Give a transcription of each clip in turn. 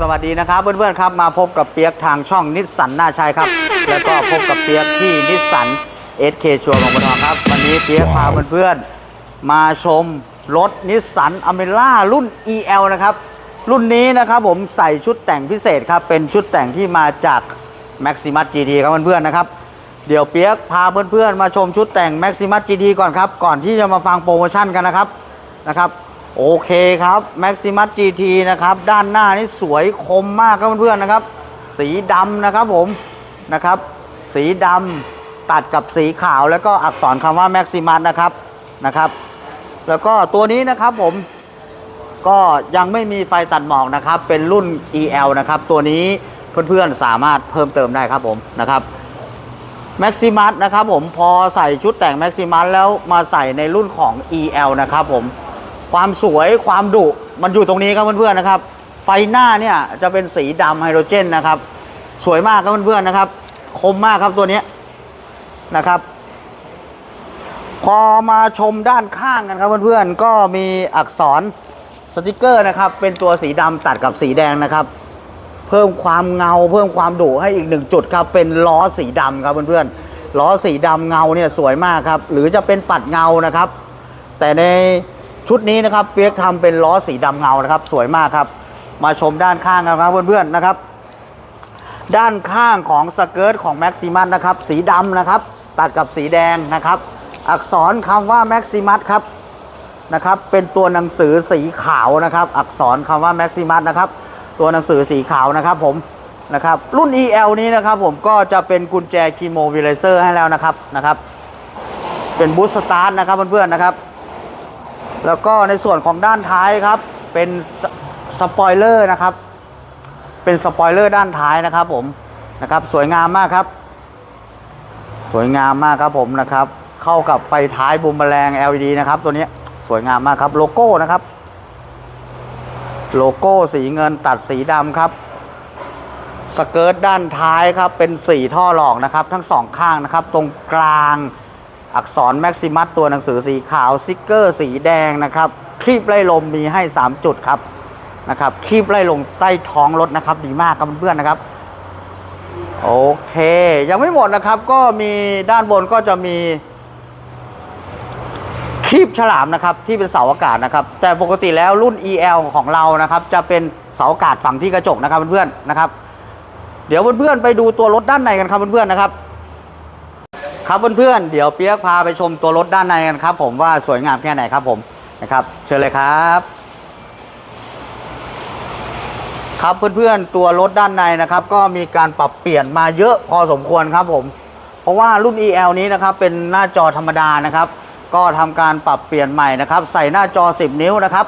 สวัสดีนะครับเพื่อนๆครับมาพบกับเปียกทางช่องนิสสันหน้าชัยครับ แล้วก็พบกับเปียกที่นิสสันเอสเคชัวร์ของบทองครับ วันนี้เปียกพาเพื่อนๆมาชมรถนิสสันอเมร่ารุ่น EL นะครับ รุ่นนี้นะครับผมใส่ชุดแต่งพิเศษครับ เป็นชุดแต่งที่มาจาก Maximus GT ครับเพื่อนๆนะครับ เดี๋ยวเปียกพาเพื่อนๆมาชมชุดแต่ง Maximus GT ก่อนครับ ก่อนที่จะมาฟังโปรโมชั่นกันนะครับนะครับ โอเคครับ Maximus GT นะครับ ด้านหน้านี่สวยคมมากครับเพื่อนๆนะครับ สีดำนะครับผมนะครับ สีดำตัดกับสีขาวแล้วก็อักษรคำว่า Maximus นะครับนะครับ แล้วก็ตัวนี้นะครับผมก็ยังไม่มีไฟตัดหมอกนะครับ เป็นรุ่น EL นะครับ ตัวนี้เพื่อนๆสามารถเพิ่มเติมได้ครับผมนะครับ Maximus นะครับผมพอใส่ชุดแต่ง Maximus แล้วมาใส่ในรุ่นของ EL นะครับผม ความสวยความดุมันอยู่ตรงนี้ครับเพื่อนๆนะครับ ไฟหน้าเนี่ยจะเป็นสีดำไฮโดรเจนนะครับ สวยมากครับเพื่อนๆนะครับ คมมากครับตัวนี้นะครับ พอมาชมด้านข้างกันครับเพื่อนๆก็มีอักษรสติกเกอร์นะครับ เป็นตัวสีดำตัดกับสีแดงนะครับ เพิ่มความเงาเพิ่มความดุให้อีกหนึ่งจุดครับเป็นล้อสีดำครับเพื่อนๆล้อสีดำเงาเนี่ยสวยมากครับ หรือจะเป็นปัดเงานะครับ แต่ใน ชุดนี้นะครับเปียกทำเป็นล้อสีดำเงานะครับ สวยมากครับ มาชมด้านข้างกันครับเพื่อนๆนะครับ ด้านข้างของสเกิร์ตของแม็กซิมัสนะครับสีดำนะครับ ตัดกับสีแดงนะครับ อักษรคำว่าแม็กซิมัสครับนะครับ เป็นตัวหนังสือสีขาวนะครับ อักษรคำว่าแม็กซิมัสนะครับ ตัวหนังสือสีขาวนะครับ ผมนะครับ รุ่น EL นี้นะครับ ผมก็จะเป็นกุญแจคีโมวิเลเซอร์ให้แล้วนะครับนะครับ เป็นบูสต์สตาร์ทนะครับเพื่อนๆนะครับ แล้วก็ในส่วนของด้านท้ายครับ เป็นสสปอยเลอร์นะครับ เป็นสปอยเลอร์ด้านท้ายนะครับผมนะครับ สวยงามมากครับ สวยงามมากครับผมนะครับ เข้ากับไฟท้ายบูมแมลง LED นะครับ ตัวนี้สวยงามมากครับ โลโก้นะครับ โลโก้สีเงินตัดสีดำครับสเกิร์ตด้านท้ายครับ เป็นสีท่อหลอกนะครับ ทั้งสองข้างนะครับ ตรงกลาง อักษรแม็กซิมัสตัวหนังสือสีขาวสติกเกอร์สีแดงนะครับคลีบไล่ลมมีให้ 3 จุดครับนะครับคลีบไล่ลงใต้ท้องรถนะครับ ดีมากครับเพื่อนๆนะครับโอเค ยังไม่หมดนะครับ ก็มีด้านบนก็จะมีคลีบฉลามนะครับที่เป็นเสาอากาศนะครับ แต่ปกติแล้วรุ่น EL ของเรานะครับ จะเป็นเสาอากาศฝั่งที่กระจกนะครับเพื่อนๆนะครับ เดี๋ยวเพื่อนๆไปดูตัวรถด้านในกันครับเพื่อนๆนะครับ ครับเพื่อนๆเดี๋ยวเปียกพาไปชมตัวรถด้านในกันครับ ผมว่าสวยงามแค่ไหนครับผมนะครับ เชิญเลยครับ ครับเพื่อนๆตัวรถด้านในนะครับ ก็มีการปรับเปลี่ยนมาเยอะพอสมควรครับผม เพราะว่ารุ่น EL นี้นะครับเป็นหน้าจอธรรมดานะครับ ก็ทำการปรับเปลี่ยนใหม่นะครับ ใส่หน้าจอ 10 นิ้วนะครับ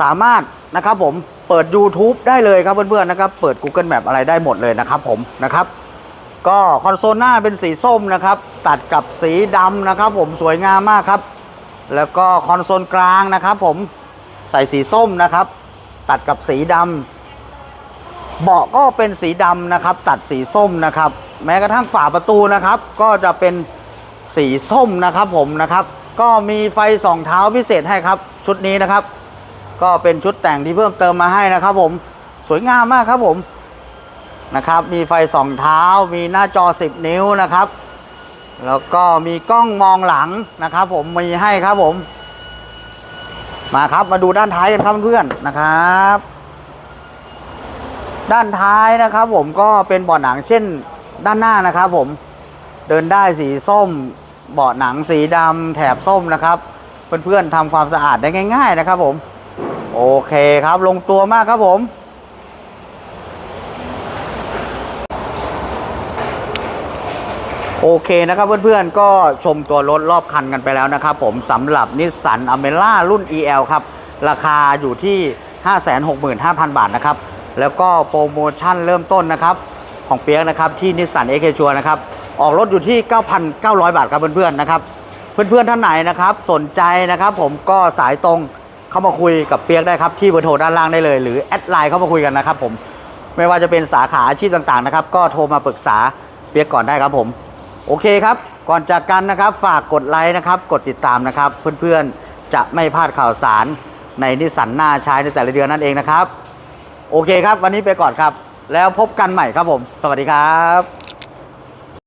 สามารถนะครับผมเปิด YouTube ได้เลยครับเพื่อนๆนะครับ เปิด Google Map อะไรได้หมดเลยนะครับผมนะครับ ก็คอนโซลหน้าเป็นสีส้มนะครับ ตัดกับสีดำนะครับ ผมสวยงามมากครับ แล้วก็คอนโซลกลางนะครับ ผมใส่สีส้มนะครับ ตัดกับสีดำเบาะก็เป็นสีดำนะครับ ตัดสีส้มนะครับ แม้กระทั่งฝาประตูนะครับ ก็จะเป็นสีส้มนะครับผมนะครับ ก็มีไฟสองเท้าพิเศษให้ครับ ชุดนี้นะครับ ก็เป็นชุดแต่งที่เพิ่มเติมมาให้นะครับ ผมสวยงามมากครับผม นะครับ มีไฟสองเท้า มีหน้าจอ 10 นิ้วนะครับ แล้วก็มีกล้องมองหลังนะครับ ผมมีให้ครับผม มาครับมาดูด้านท้ายกันครับเพื่อนนะครับ ด้านท้ายนะครับ ผมก็เป็นเบาะหนังเช่นด้านหน้านะครับ ผมเดินได้สีส้มเบาะหนังสีดำแถบส้มนะครับเพื่อนๆทำความสะอาดได้ง่าย ๆนะครับผม โอเคครับลงตัวมากครับผม โอเคนะครับเพื่อนๆ ก็ชมตัวรถรอบคันกันไปแล้วนะครับผมสำหรับนิสสันอเมร่ารุ่น EL ครับ ราคาอยู่ที่ 565,000 บาทนะครับ แล้วก็โปรโมชั่นเริ่มต้นนะครับ ของเปียกนะครับที่นิสสันเอเคชัวนะครับ ออกรถอยู่ที่ 9,900 บาทครับเพื่อนๆนะครับ เพื่อนๆท่านไหนนะครับ สนใจนะครับผมก็สายตรงเข้ามาคุยกับเปียกได้ครับที่เบอร์โทรด้านล่างได้เลย หรือแอดไลน์เข้ามาคุยกันนะครับผมไม่ว่าจะเป็นสาขาอาชีพต่างๆนะครับก็โทรมาปรึกษาเปียกก่อนได้ครับผม โอเคครับ ก่อนจากกันนะครับ ฝากกดไลค์นะครับ กดติดตามนะครับ เพื่อนๆ จะไม่พลาดข่าวสารในนิสสันหน้าใช้ในแต่ละเดือนนั่นเองนะครับ โอเคครับ วันนี้ไปก่อนครับ แล้วพบกันใหม่ครับผม สวัสดีครับ